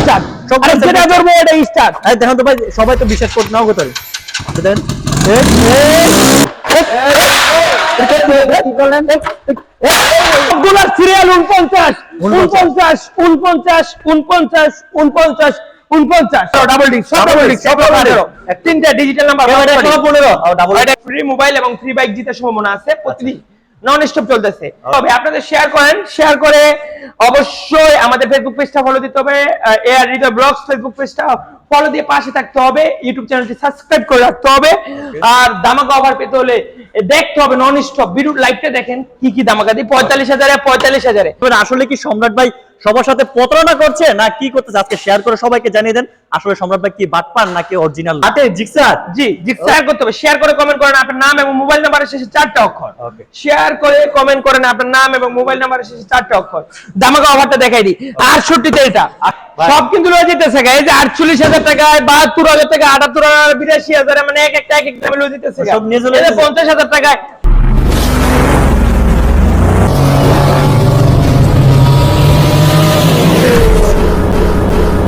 Start সব আরে concept যেটা ধরবো ওটা স্টার্ট আরে দেখেন তো ভাই সবাই তো বিশ্বাস করতে নাও করতে দেখেন সবগুলার সিরিয়াল উনপঞ্চাশ উনপঞ্চাশ উনপঞ্চাশ উনপঞ্চাশ উনপঞ্চাশ উনপঞ্চাশ। ডাবল ডিক সব ডাবল ডিক সব ডাবল তিনটা ডিজিটাল নাম্বার পনেরো। ডাবল ফ্রি মোবাইল এবং ফ্রি বাইক জিতার সম্ভাবনা আছে প্রতিদিন নন স্টপ চলতেছে। তবে আপনাদের শেয়ার করেন শেয়ার করে অবশ্যই আমাদের ফেসবুক পেজটা ফলো দিতে হবে এআর হৃদয় ব্লগস ফেসবুক পেজটা ফলো দিয়ে পাশে থাকতে হবে ইউটিউব চ্যানেলটি সাবস্ক্রাইব করে রাখতে হবে। আর দামাকা অফার পেতে হলে দেখতে হবে নন স্টপ বিরুট লাইভটা দেখেন কি কি দামাকা দিই পঁয়তাল্লিশ হাজারে পঁয়তাল্লিশ হাজারে। আসলে কি সম্রাট ভাই সবার সাথে প্রতারণা করছে না কি করতেছে? আজকে শেয়ার করে সবাইকে জানিয়ে দেন আসলে সম্রাট ভাই কি বাটপান নাকি অরিজিনাল হাতে জিক্সার জি জি শেয়ার করতে হবে। শেয়ার করে কমেন্ট করেন আপনার নাম এবং মোবাইল নাম্বারের শেষে চারটা অক্ষর. শেয়ার করে কমেন্ট করেন আপনার নাম এবং মোবাইল নাম্বারের শেষে চারটা অক্ষর। দামাকা অফারটা দেখাই দিই। আটষট্টিতে এটা। সব কিন্তু রয়ে যেতেছে। এই যে আটচল্লিশ হাজার টাকায় বাহাত্তর হাজার টাকা আটাত্তর হাজার বিরাশি হাজার মানে এক একটা এক এক দামে রয়ে যেতেছে। সব নিয়ে চলে এই যে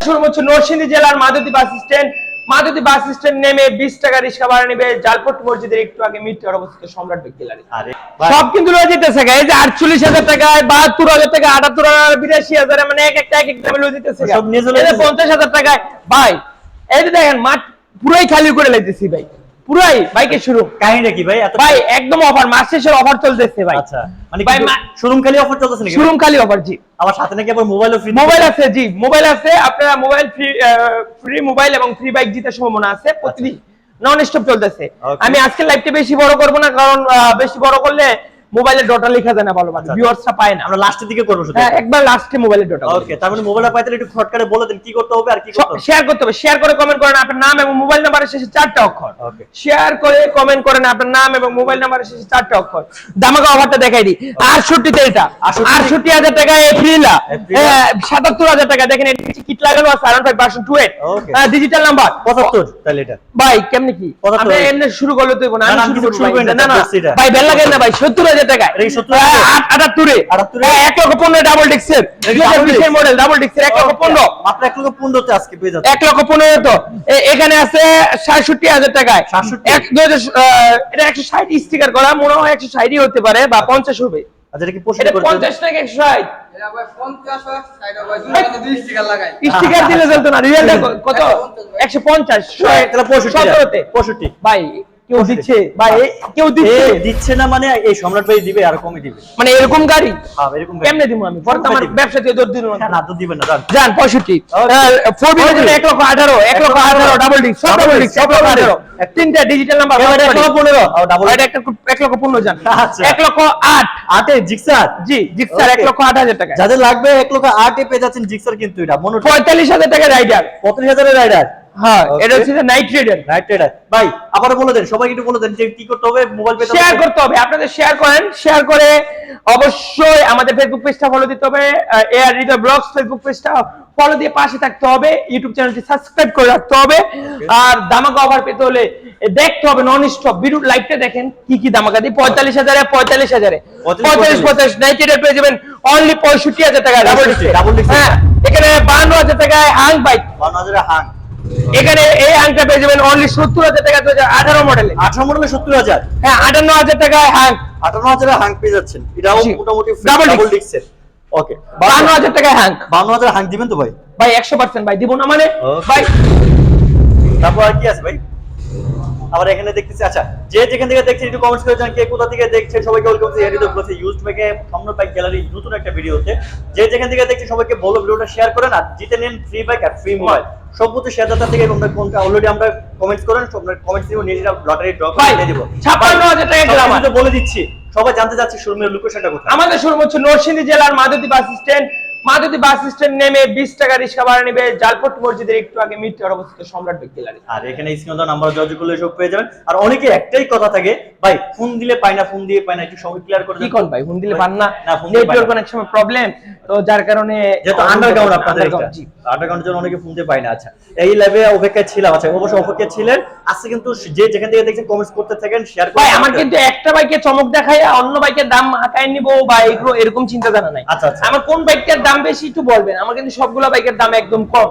যেতেছে। হচ্ছে সর্বোচ্চ নরসিংদী জেলার মাদুদি বাস স্ট্যান্ড মাদুদি বাস স্ট্যান্ড নেমে বিশ টাকা রিক্সা ভাড়া নেবে জালপট মসজিদের একটু আগে মিটার অবস্থিত সম্রাট আরে সব কিন্তু রয়ে যেতেছে এই যে আটচল্লিশ হাজার টাকা বাহাত্তর হাজার টাকা আটাত্তর হাজার বিরাশি হাজার মানে এক একটা এক একটা দামে রয়ে যেতেছে গা। সব নিয়ে চলে এই যে যেতেছে। পঞ্চাশ হাজার টাকায় ভাই এই যে দেখেন মাঠ পুরোই খালি করে লাইতেছি ভাই পুরাই বাইকে শুরু। কাহিনী কি ভাই? এত ভাই একদম অফার মাস শেষের অফার চলতেছে ভাই। আচ্ছা মানে ভাই শোরুম খালি অফার চলতেছে নাকি? শোরুম খালি অফার জি। আমার সাথে নাকি আবার মোবাইলও ফ্রি মোবাইল আছে জি। মোবাইল আছে আপনারা মোবাইল ফ্রি ফ্রি মোবাইল এবং ফ্রি বাইক জিতে সম্ভাবনা আছে। প্রতিদিন নন স্টপ চলতেছে. আমি আজকে লাইভটা বেশি বড় করব না কারণ বেশি বড় করলে মোবাইলে ডটা লেখা যায় না ভালো আচ্ছা। ভিউয়ার্সরা পায় না। আমরা লাস্টের দিকে করব শুধু। হ্যাঁ একবার লাস্টে মোবাইলে ডটা ওকে তার মানে মোবাইলটা পাইতে একটু শর্টকাটে বলে দেন কি করতে হবে আর কি করতে হবে? শেয়ার করতে হবে। শেয়ার করে কমেন্ট করেন আপনার নাম এবং মোবাইল নাম্বারের শেষে চারটা অক্ষর। Okay. শেয়ার করে কমেন্ট করেন আপনার নাম এবং মোবাইল নাম্বারের শেষে চারটা অক্ষর। দামাকা অফারটা দেখাই দিই। আটষট্টিতে এটা। 68 আটষট্টি হাজার টাকা এপ্রিলা। সাতাত্তর হাজার টাকা। দেখেন নিচে কিট লাগানো আছে আরন five version two Okay. Digital number পঁচাত্তর তাহলে এটা। ভাই কেমনে কি? 75 আপনি এমনি শুরু করলে তো না না, না, আমি আমি শুরু ভাই। না, না না দেখছি এটা। ভাই বেল লাগেন না ভাই সত্তর হাজার টাকা এটা কি 70,000 টাকা? আটাত্তরে। 78 এক লক্ষ পনেরো ডাবল ডিক্সের এটা কি দুই হাজার double বিশের মডেল ডাবল ডিক্সের এক লক্ষ পনেরো। মাত্র এক লক্ষ পনেরোতে আজকে পেয়ে যাচ্ছে। এক লক্ষ পনেরো তো। এখানে আছে সাতষট্টি হাজার টাকায়। 67 এক দুই হাজার, আহ, এটা একশো ষাট স্টিকার করা মনে হয় একশো ষাটই হতে পারে বা পঞ্চাশ হবে। আচ্ছা এটা কি প্রশ্ন এটা করতে টাকা একশো ষাট? এটা ভাই 50 হয়, 60 হয়, দুই টাকা দুই স্টিকার লাগাই। স্টিকার দিলে চলতো না রিয়েলটা কত? 150 তাহলে পঁয়ষট্টি সতেরোতে। পঁয়ষট্টি। ভাই কেউ দিচ্ছে ভাই এ- কেউ দিচ্ছে। দিচ্ছে না মানে এই সম্রাট ভাই দিবে আর কমে দিবে। মানে এরকম গাড়ি? হ্যাঁ এরকম কেমনে দিব আমি? পরে আমার দিবে। ব্যবসা দিয়ে দৌড় দিন না তো দিবেন না যান। যান পঁয়ষট্টি। ফোর বিলের জন্য এক লক্ষ আঠারো এক লক্ষ আঠারো ডাবল ডিস্ক সব ডাবল ডিস্ক সব লক্ষ double disc। আঠারো তিনটা ডিজিটাল নাম্বার লক্ষ পনেরো। ও, double এটা একটা এক লক্ষ পনেরো যান। আচ্ছা। এক লক্ষ আট। আটে জিক্সার? জি জিক্সার এক লক্ষ আট হাজার টাকা। যাদের লাগবে এক লক্ষ আটে পেয়ে যাচ্ছেন জিক্সার কিন্তু এটা। মনে পঁয়তাল্লিশ হাজার টাকা রাইডার পঁয়ত্রিশ হাজারের রাইডার হ্যাঁ এটা হচ্ছে নাইট রাইডার রাইট রাইডার ভাই আবারও বলে দেন সবাই একটু বলে দেন যে কি করতে হবে মোবাইল পেতে শেয়ার করতে হবে আপনাদের শেয়ার করেন শেয়ার করে অবশ্যই আমাদের ফেসবুক পেজটা ফলো দিতে হবে এআর হৃদয় ব্লগস ফেসবুক পেজটা ফলো দিয়ে পাশে থাকতে হবে ইউটিউব চ্যানেলটি সাবস্ক্রাইব করে রাখতে হবে। আর দামাকা অফার পেতে হলে দেখতে হবে নন স্টপ বিরুট লাইভটা দেখেন কি কি দামাকা দিই? পঁয়তাল্লিশ হাজারে পঁয়তাল্লিশ হাজারে। পঁয়তাল্লিশ পঁয়তাল্লিশ নাইট রাইডার পেয়ে যাবেন অনলি পঁয়ষট্টি হাজার টাকা ডাবল 65 হ্যাঁ এখানে বান্ন হাজার টাকায় হাং বাইক বান্ন হাং এখানে এই হাংটা পেয়ে যাবেন অনলি সত্তর হাজার টাকা দু হাজার আঠারো মডেলে আঠারো মডেলে সত্তর হাজার? হ্যাঁ আটান্ন হাজার টাকায় হাং আঠারো হাজারের হাং পেয়ে যাচ্ছেন। এটাও মোটামুটি ডাবল ওকে বান্ন হাজার টাকায় হাং বান্ন হাজার হাং দিবেন তো ভাই? ভাই একশো পার্সেন্ট ভাই দিব না মানে? ভাই। তারপর আর কি আছে ভাই? আবার এখানে দেখতেছি আচ্ছা যে যেখান থেকে দেখছেন একটু কমেন্টস করে জানান কে কোথা থেকে দেখছেন সবাইকে ওয়েলকাম টু এরিদো প্লাস ইউজড বাইকে সামনে বাইক গ্যালারি নতুন একটা ভিডিওতে যে যেখান থেকে দেখছেন সবাইকে বলো ভিডিওটা শেয়ার করেন আর জিতে নিন ফ্রি বাইক আর ফ্রি মোবাইল সবগুলো শেয়ার দাতা থেকে আমরা কোনটা অলরেডি আমরা কমেন্টস করেন আমরা কমেন্টস দিব নিজেরা লটারি ড্র করে দেব 56,000 টাকা সবকিছু তো বলে দিচ্ছি। সবাই জানতে চাচ্ছে শোরুমের লোকেশনটা কোথায়। আমাদের শুরু হচ্ছে নরসিংদী জেলার মাধবদী বাস স্ট্যান্ড মাদুদি বাস স্ট্যান্ড নেমে বিশ টাকা রিক্সা ভাড়া নেবে জালপট মসজিদের একটু আগে মিটর অবস্থিত সম্রাট গ্যালারি আর এখানে স্ক্রিনে নাম্বার যোগাযোগ করলে সব পেয়ে যাবেন। আর অনেকে একটাই কথা থাকে ভাই ফোন দিলে পাই না ফোন দিয়ে পাই না একটু সময় ক্লিয়ার করে কি। কোন ভাই ফোন দিলে পান না? Phone network. অনেক সময় প্রবলেম তো যার কারণে যেহেতু আন্ডারগ্রাউন্ড আপনাদের জি। আন্ডারগ্রাউন্ডের জন্য অনেকে ফোনতে পায় না। আচ্ছা এই লাইভে অপেক্ষায় ছিলাম। আচ্ছা অবশ্যই অপেক্ষায় ছিলেন। আজকে কিন্তু যে যেখান থেকে দেখছেন কমেন্টস করতে থাকেন শেয়ার ভাই আমার কিন্তু একটা বাইকে চমক দেখায় অন্য বাইকের দাম হাঁকায় নিব বা এগুলো এরকম চিন্তা ধারা নাই। আচ্ছা, আচ্ছা। আমার কোন বাইকটার দাম দাম বেশি একটু বলবেন। আমার কিন্তু সবগুলো বাইকের দাম একদম কম।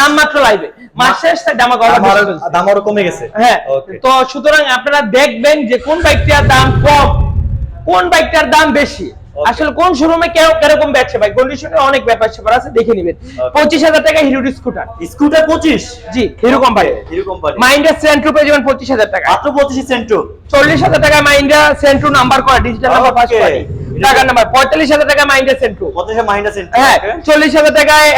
নাম মাত্র লাইবে মাস শেষ তাই দাম দাম আরো- দাম আরও কমে গেছে। হ্যাঁ তো সুতরাং আপনারা দেখবেন যে কোন বাইকটার দাম কম কোন বাইকটার দাম বেশি। আসলে কোন শোরুমে কীরকম বেচছে ভাই? কন্ডিশনে অনেক ব্যাপার স্যাপার আছে দেখে নেবেন. পঁচিশ হাজার টাকা হিরো স্কুটার। স্কুটার পঁচিশ? জি হিরো কোম্পানি হিরো কোম্পানি মাইন্ডার সেন্ট্রো পেয়ে যাবেন পঁচিশ হাজার টাকা। মাত্র পঁচিশ সেন্টু চল্লিশ হাজার টাকা মাইন্ডার সেন্ট্রো নাম্বার করা ডিজিটাল নাম্বার পাস. করি টাকার নাম্বার পঁয়তাল্লিশ হাজার টাকা মাইন্ডার সেন্ট্রো পঁচিশে মাইনাস সেন্টু হ্যাঁ চল্লিশ হাজার টাকায়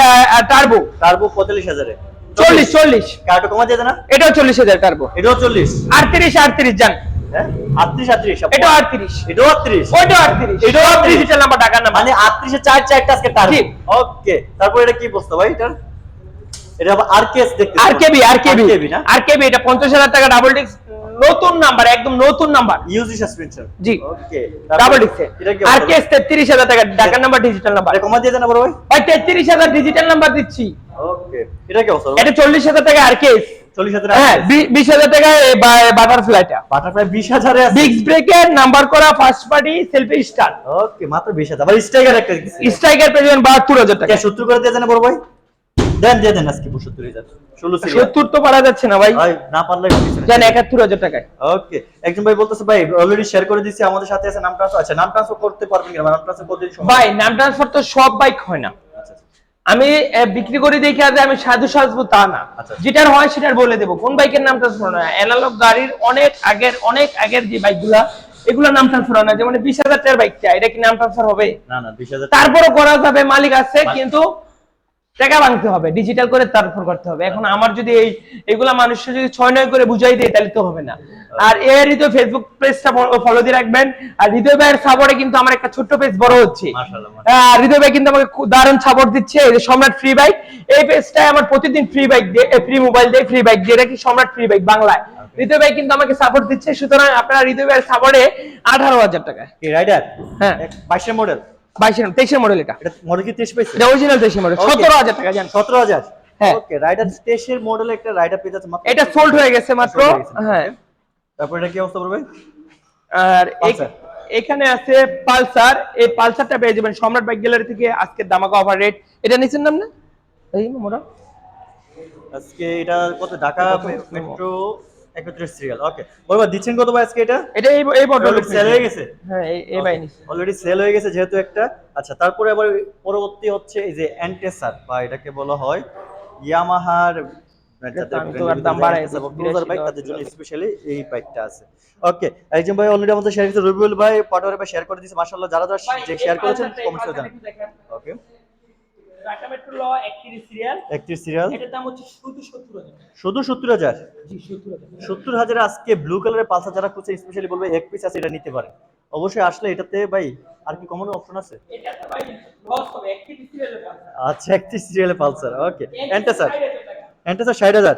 টার্বো টার্বো পঁয়তাল্লিশ হাজারে। চল্লিশ চল্লিশ। কার্টো কমা যেতে না? এটাও চল্লিশ হাজার টার্বো এটাও চল্লিশ। আটত্রিশ আটত্রিশ যান হ্যাঁ? আটত্রিশ আটত্রিশ এটাও আটত্রিশ। এটাও আটত্রিশ। ওইটাও আটত্রিশ। এটাও এটাও 38 নাম্বার টাকার নাম্বার মানে আটত্রিশে চার চারটা আজকে টার্বো জি। তারপর এটা কি বসতো ভাই এটা এটা আরকেএস দেখতে না? এটা পঞ্চাশ হাজার টাকা ডাবল ডিস্ক নতুন নাম্বার একদম নতুন নাম্বার ইউজি সাসপেনশন জি। ওকে ডাবল ডিস্ক টাকা নাম্বার ডিজিটাল নাম্বার আরে কমা দিয়ে দেন বড় ভাই। ভাই তেত্রিশ হাজার ডিজিটাল নাম্বার দিচ্ছি। ওকে এটা কি অবস্থা? টাকা হাজার হ্যাঁ নাম্বার করা first party selfie star okay মাত্র বিশ হাজার। স্ট্রাইকার একটা স্ট্রাইকার পেয়ে যাবেন বাহাত্তর হাজার টাকা। সত্তর করে দিয়ে দেন বড় ভাই? দেন দিয়ে দেন আজকে সত্তর হাজার ষোলো সিরিয়াল। সত্তর তো পারা যাচ্ছে না ভাই। না পারলে জান একাত্তর হাজার টাকায়। ওকে একজন ভাই বলতেছে ভাই অলরেডি শেয়ার করে আমাদের সাথে আছে নাম ট্রান্সফার আচ্ছা নাম ট্রান্সফার করতে পারবেন কিনা? নাম ট্রান্সফার করতে ভাই নাম ট্রান্সফার তো সব বাইক হয় না। আচ্ছা আচ্ছা। আমি বিক্রি করে দেখি যে আমি সাধু সাজবো তা না। আচ্ছা। যেটার হয় সেটার বলে দেবো। কোন বাইকের নাম ট্রান্সফার না। অ্যানালগ গাড়ির অনেক আগের অনেক আগের যে বাইকগুলা এগুলো নাম ট্রান্সফার না। যেমন বিশ হাজার টাকার বাইকটা এটা কি নাম ট্রান্সফার হবে? না না বিশ হাজার তারপরও করা যাবে মালিক আছে কিন্তু টাকা ভাঙতে হবে ডিজিটাল করে তারপর করতে হবে। এখন আমার যদি এই এগুলা মানুষের যদি ছয় নয় করে বুঝাই দেয় তাহলে তো হবে না। আর এর হৃদয় ফেসবুক পেজটা ফলো দিয়ে রাখবেন। আর হৃদয় ভাইয়ের সাপোর্টে কিন্তু আমার একটা ছোট্ট পেজ বড় হচ্ছে। আর হৃদয় ভাই কিন্তু আমাকে দারুণ সাপোর্ট দিচ্ছে। এই যে সম্রাট ফ্রি বাইক এই পেজটায় আমার প্রতিদিন ফ্রি বাইক দিয়ে ফ্রি মোবাইল দিয়ে ফ্রি বাইক দিয়ে রাখি সম্রাট ফ্রি বাইক বাংলায়। হৃদয় ভাই কিন্তু আমাকে সাপোর্ট দিচ্ছে। সুতরাং আপনারা হৃদয় ভাইয়ের সাপোর্টে আঠারো হাজার টাকা। রাইডার হ্যাঁ। বাইশের মডেল বাইশের তেইশের মডেল এটা। মডেল কি তেইশ পাইছে? এটা অরিজিনাল তেইশের মডেল সতেরো হাজার টাকা জান। সতেরো হাজার? হ্যাঁ। ওকে রাইডার তেইশের মডেল একটা রাইডার পেয়ে যাচ্ছে মাত্র এটা সোল্ড হয়ে গেছে মাত্র। হয়ে তারপর এটা কি অবস্থা করবে আর এখানে আছে পালসার। এই পালসারটা পেয়ে যাবেন সম্রাট বাইক গ্যালারি থেকে। আজকে দামাকা অফার রেট এটা নাম না? এই মোরা আজকে এটা কত? ঢাকা মেট্রো একত্রিশ সিরিয়াল ওকে বলবা দিচ্ছেন কত ভাই আজকে এটা? এটা এই এই বড় অলরেডি সেল হয়ে গেছে? হ্যাঁ এই অলরেডি সেল হয়ে গেছে যেহেতু একটা। আচ্ছা তারপরে আবার পরবর্তী হচ্ছে এই যে অ্যান্টেসার বা এটাকে বলা হয় ইয়ামাহার একজন ভাই অলরেডি আমাদের শেয়ার করেছে রবিউল ভাই পাটোয়ারি ভাই শেয়ার করে দিয়েছে মাশাআল্লাহ যারা শেয়ার করেছেন কমেন্টস করে জানান। ওকে টাটা মেট্রো ল 31 সিরিয়াল 31 সিরিয়াল এটার দাম হচ্ছে শুধু 70000 শুধু সত্তর হাজার? জি 70000 সত্তর হাজারে আজকে ব্লু কালারের পালসার যারা খুঁজছে স্পেশালি বলবে এক পিস আছে এটা নিতে পারে। অবশ্যই আসলে এটাতে ভাই আর কি কমন অপশন আছে? এটাতে ভাই লস হবে। 31 সিরিয়ালের দাম আচ্ছা একত্রিশ সিরিয়ালে পালসার। ওকে এন্টাসার এন্টাসার ষাট হাজার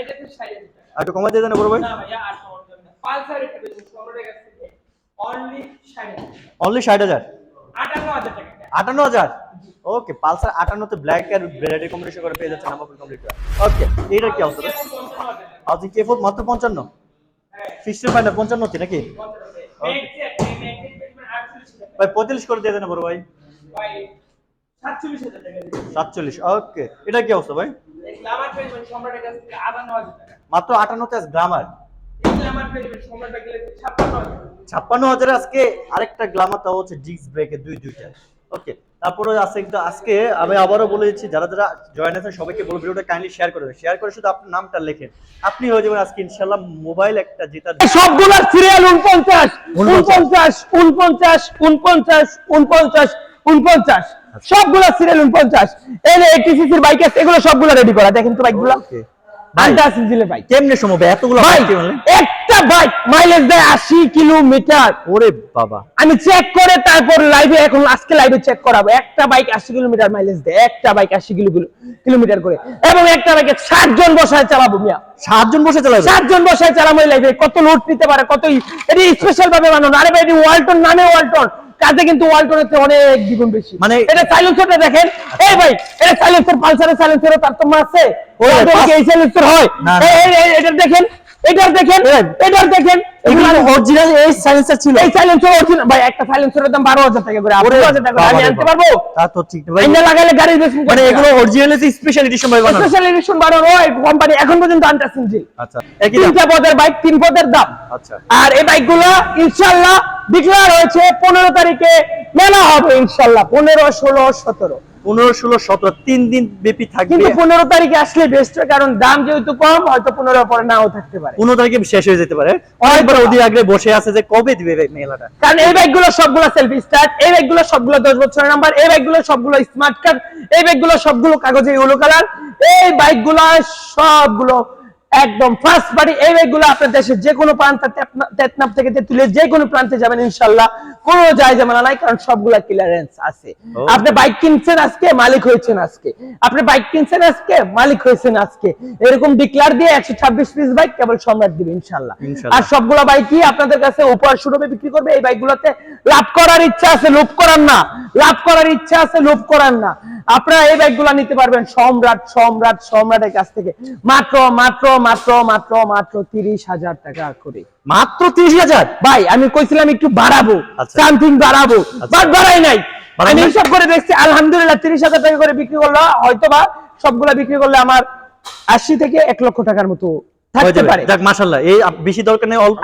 এটাতে 60000 টাকা। আর একটু কমা দিয়ে দেন বড় ভাই। না ভাইয়া আর কমানো যাবে না। পালসার এটা বেশি সম্রাটের কাছ থেকে অনলি 60000 অনলি ষাট হাজার? 58000 টাকা। আটান্ন হাজার? ওকে পালসার আটান্নতে ব্ল্যাক আর ভ্যারাইটি কম্বিনেশন করে পেয়ে যাচ্ছে নাম্বার কমপ্লিট ওকে এইটা কি অবস্থা? আজ কে ফোর মাত্র পঞ্চান্ন। ফিক্সড ফাইনাল পঞ্চান্নতে নাকি? ভাই, পঁয়তাল্লিশ করে দিয়ে দেন বড় ভাই। সাতচল্লিশ ওকে এটা কি অবস্থা ভাই? মাত্র আটান্নতে আজ গ্রামার ছাপ্পান্ন হাজার আজকে আরেকটা গ্লামার তাও হচ্ছে ডিস্ক ব্রেকে দুই দুইটা। ওকে তারপরে আছে কিন্তু আজকে আমি আবারও বলে দিচ্ছি যারা যারা জয়েন আছেন সবাইকে বলব ভিডিওটা কাইন্ডলি শেয়ার করে শেয়ার করে শুধু আপনার নামটা লেখেন। আপনি হয়ে যাবেন আজকে ইনশাল্লাহ মোবাইল একটা জেতার সবগুলোর সিরিয়াল উনপঞ্চাশ উনপঞ্চাশ উনপঞ্চাশ উনপঞ্চাশ উনপঞ্চাশ উনপঞ্চাশ। সবগুলো সিরিয়াল উনপঞ্চাশ। এই এইটি সিসির বাইক আছে এগুলো সবগুলো রেডি করা। দেখেন তো বাইকগুলো Okay. ভাই, আন্টার সিসির বাইক কেমনে সম্ভব? এতগুলো ভাই একটা বাইক মাইলেজ দেয় আশি কিলোমিটার ওরে বাবা। আমি চেক করে তারপর লাইভে এখন আজকে লাইভে চেক করাবো। একটা বাইক আশি কিলোমিটার মাইলেজ দেয় একটা বাইক আশি কিলোমিটার করে। এবং একটা বাইকে জন বসায় চালাবো মিয়া। সাতজন বসে চালাবে? চারজন বসায় চালামো এই লাইভে কত লোড নিতে পারে কত এটি স্পেশাল ভাবে বানানো। আরে ভাই এটি ওয়ালটন নামে ওয়ালটন কাজে কিন্তু ওয়ালটনের চেয়ে অনেক দ্বিগুণ বেশি। মানে- এটা সাইলেন্সারটা দেখেন। এই ভাই এটা সাইলেন্সার পালসারের সাইলেন্সারের তারতম্য আছে। ওই এই সাইলেন্সার হয়? এই- এটা দেখেন। এটার দেখেন এটার দেখেন। অরিজিনাল এই সাইলেন্সার ছিল। এই সাইলেন্সার অরিজিনাল ভাই একটা সাইলেন্সারের দাম বারো হাজার টাকা করে। ওরে বারো হাজার টাকা আমি আনতে পারব? তা তো ঠিক ভাই। আইনা লাগালে গাড়ির বেশ মানে এগুলো অরিজিনাল স্পেশাল এডিশন ভাই বানানো? স্পেশাল এডিশন বারো ওই কোম্পানি এখন পর্যন্ত জি আচ্ছা একই তিনটা পদের বাইক তিন পদের দাম। আচ্ছা। আর এই বাইকগুলো ইনশাল্লাহ ডিক্লেয়ার হয়েছে পনেরো তারিখে মেলা হবে ইনশাল্লাহ পনেরো ষোলো সতেরো। পনেরো ষোলো সতেরো তিন দিন ব্যাপী থাকবে। কিন্তু পনেরো তারিখে আসলে বেস্ট হয় কারণ দাম যেহেতু কম হয়তো পনেরো পরে নাও থাকতে পারে। পনেরো তারিখে শেষ হয়ে যেতে পারে। অনেকবার অধীর আগে বসে আছে যে কবে দিবে মেলাটা। কারণ এই গুলো সবগুলো সেলফি স্টার্ট এই ব্যাগগুলো সবগুলো দশ বছরের নাম্বার এই বাইকগুলো সবগুলো স্মার্ট কার্ড এই ব্যাগগুলো সবগুলো কাগজে ইউলো কালার এই বাইক বাইকগুলো সবগুলো একদম ফার্স্ট পার্টি এই বাইকগুলো আপনার দেশের যে কোনো প্রান্ত তেতনাপ থেকে তেতুলে যে কোনো প্রান্তে যাবেন ইনশাল্লাহ। কোনো যায় জামানা নাই কারণ সবগুলা ক্লিয়ারেন্স আছে। আপনি বাইক কিনছেন আজকে মালিক হয়েছেন আজকে। আপনি বাইক কিনছেন আজকে মালিক হয়েছেন আজকে। এরকম ডিক্লার দিয়ে একশো ছাব্বিশ পিস বাইক কেবল সম্রাট দিবে ইনশাল্লাহ। ইনশাল্লাহ। আর সবগুলো বাইকই আপনাদের কাছে উপহার স্বরূপে বিক্রি করবে এই বাইকগুলোতে লাভ করার ইচ্ছা আছে লোভ করার না। লাভ করার ইচ্ছা আছে লোভ করার না। আপনারা এই বাইকগুলো নিতে পারবেন সম্রাট সম্রাট সম্রাটের কাছ থেকে। মাত্র মাত্র মাত্র মাত্র মাত্র তিরিশ হাজার টাকা করে। মাত্র তিরিশ হাজার? ভাই আমি কইছিলাম একটু বাড়াবো আচ্ছা। সামথিং বাড়াবো বাট বাড়াই নাই। আমি হিসাব করে দেখছি আলহামদুলিল্লাহ তিরিশ হাজার টাকা করে বিক্রি করল। হয়তো বা সবগুলা বিক্রি করলে আমার আশি থেকে এক লক্ষ টাকার মতো থাকতে পারে। যাক মাশাল্লাহ এই বেশি দরকার নেই অল্প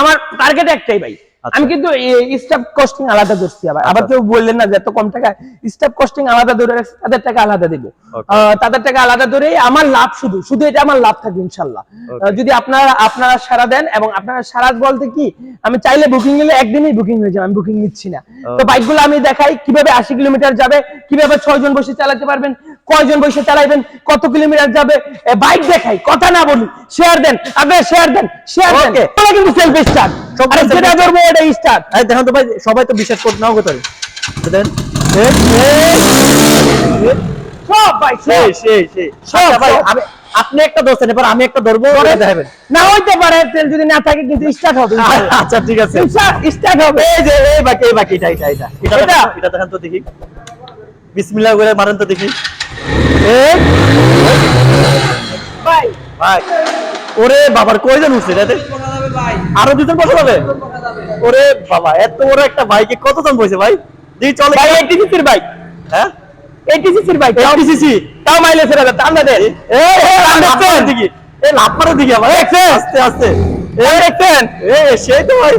আমার টার্গেট একটাই ভাই। আচ্ছা। আমি কিন্তু স্টাফ কস্টিং আলাদা ধরছি আবার। আবার কেউ বললেন না যে এত কম টাকা স্টাফ কস্টিং আলাদা ধরে রাখছি, তাদের টাকা আলাদা দেব। তাদের টাকা আলাদা ধরে আমার লাভ শুধু শুধু এটা আমার লাভ থাকবে ইনশাল্লাহ। যদি আপনারা আপনারা সারা দেন এবং আপনারা সারা বলতে কি আমি চাইলে বুকিং নিলে একদিনই বুকিং হয়ে যাবে আমি বুকিং নিচ্ছি না। তো বাইকগুলো আমি দেখাই কীভাবে আশি কিলোমিটার যাবে কীভাবে ছয় জন বসে চালাতে পারবেন কয়জন বসে চালাইবেন? কত কিলোমিটার যাবে? বাইক দেখাই কথা না বলি শেয়ার দেন আপনারা শেয়ার দেন শেয়ার দেন. ওরা কিন্তু সেলফ স্টার্ট আরে যেটা ধরবো ওটা স্টার্ট দেখেন তো ভাই সবাই তো বিশ্বাস করতে নাও কোথায়। দেখেন। সব ভাই সেই সেই সেই। সব, আচ্ছা ভাই আমি আপনি একটা এবার আমি একটা ধরবো না হইতে পারে তেল যদি না থাকে কিন্তু স্টার্ট হবে আচ্ছা ঠিক আছে। স্টার্ট হবে। এই যে এই বাকি এই বাকি এটা এটা এটা। এটা এটা? দেখেন, তো দেখি। বিসমিল্লাহ করে মারেন তো দেখি। ভাই। ওরে বাবার কয়জন উঠছে এটাতে? বসা আরও দুজন বসে যাবে বসা ওরে বাবা এত বড় একটা বাইকে কত দাম পয়সা ভাই? দিই চলে ভাই এইটি সিসির বাইক। হ্যাঁ? এইটি সিসির বাইক এফটিসিসি তাও মাইলেজ এর দে এই এই লাভ দেখছেন? মারার দিকে। এই লাভ দিকে আবার। আস্তে আস্তে। এই দেখছেন এ সেই তো ভাই।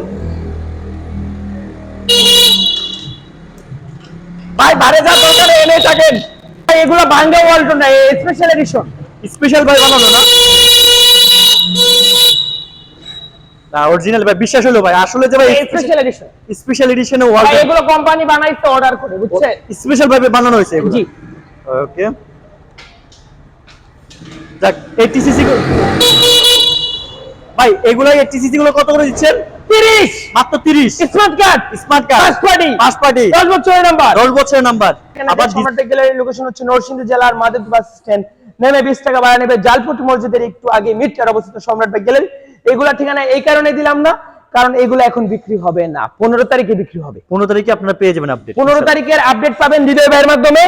ভাই বারে যা দরকার এনে থাকেন। এগুলো বাংলা ওয়াল্টো না স্পেশাল এডিশন স্পেশাল ভাই বানানো না? না অরিজিনাল ভাই বিশ্বাস হলো ভাই আসলে যে ভাই স্পেশাল এডিশন স্পেশাল এডিশনে ওয়ার্ল্ড এগুলো কোম্পানি বানাইছে অর্ডার করে বুঝছে? স্পেশাল ভাবে বানানো হয়েছে এগুলো। জি। ওকে যাক এইটিসিসি ভাই এগুলো এইটিসিসি গুলো কত করে দিচ্ছেন? 30 মাত্র 30 smart card smart card first party first party 10 বছরের নাম্বার 10 বছরের নাম্বার আবার সম্রাট গ্যালারির লোকেশন হচ্ছে নরসিংদী জেলার মাদেব বাস স্ট্যান্ড নেমে 20 টাকা ভাড়া নেবে জালপুট মসজিদের একটু আগে মিটকার অবস্থিত সম্রাট বাইক গ্যালারি এগুলা ঠিকানা এই কারণে দিলাম না। কারণ এগুলো এখন বিক্রি হবে না। 15 তারিখে বিক্রি হবে। 15 তারিখে আপনারা পেয়ে যাবেন আপডেট পনেরো তারিখের আপডেট পাবেন হৃদয় ভাইয়ের মাধ্যমে।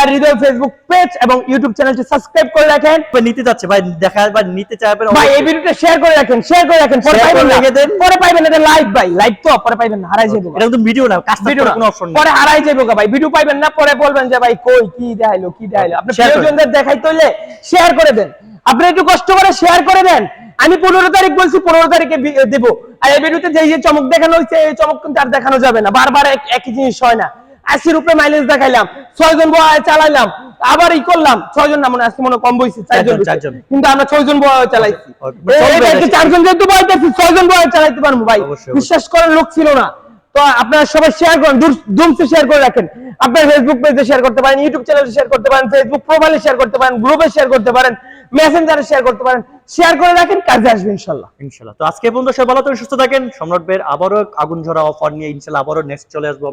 আর হৃদয় ফেসবুক পেজ এবং ইউটিউব চ্যানেলটি সাবস্ক্রাইব করে রাখেন। নিতে যাচ্ছে। ভাই দেখা বা নিতে চাইবেন ভাই এই ভিডিওটা শেয়ার করে রাখেন শেয়ার করে রাখেন। পরে পাইবেন রেখে দেন। পরে পাইবেন না লাইভ ভাই। লাইভ তো পরে পাইবেন না হারাই যাব। এটা কিন্তু ভিডিও না কাজ ভিডিও কোনো অপশন পরে হারাই যাব ভাই। ভিডিও পাইবেন না পরে বলবেন যে ভাই কই কি দেখাইলো কি দেখাইলো। আপনি প্রিয়জনদের দেখাইতে হইলে শেয়ার করে দেন। আপনি একটু কষ্ট করে শেয়ার করে দেন। আমি পনেরো তারিখ বলছি পনেরো তারিখে দেব। আর এই ভিডিওতে যে যে চমক দেখানো হয়েছে এই চমক কিন্তু আর দেখানো যাবে না। বারবার একই জিনিস হয় না। আশির উপরে মাইলেজ দেখাইলাম ছয় জন বয় চালাইলাম আবার ই করলাম ছয় জন না মনে আজকে মনে কম বইছি চারজন কিন্তু আমরা ছয় জন বয় চালাইছি। চারজন যেহেতু বয়তেছি ছয় জন বয় চালাইতে পারব ভাই। বিশ্বাস করার লোক ছিল না। তো আপনারা সবাই শেয়ার করেন দুমসে শেয়ার করে রাখেন। আপনার ফেসবুক পেজে শেয়ার করতে পারেন ইউটিউব চ্যানেলে শেয়ার করতে পারেন ফেসবুক প্রোফাইলে শেয়ার করতে পারেন গ্রুপে শেয়ার করতে পারেন। মেসেঞ্জারে শেয়ার করতে পারেন। শেয়ার করে রাখেন, কাজে আসবে ইনশাল্লাহ ইনশাল্লাহ তো আজকে বন্ধু সবাই ভালো থাকেন, সুস্থ থাকেন। সম্রাট বের আবারও আগুন ঝরা অফার নিয়ে ইনশাল্লাহ আবারও নেক্সট চলে আসব।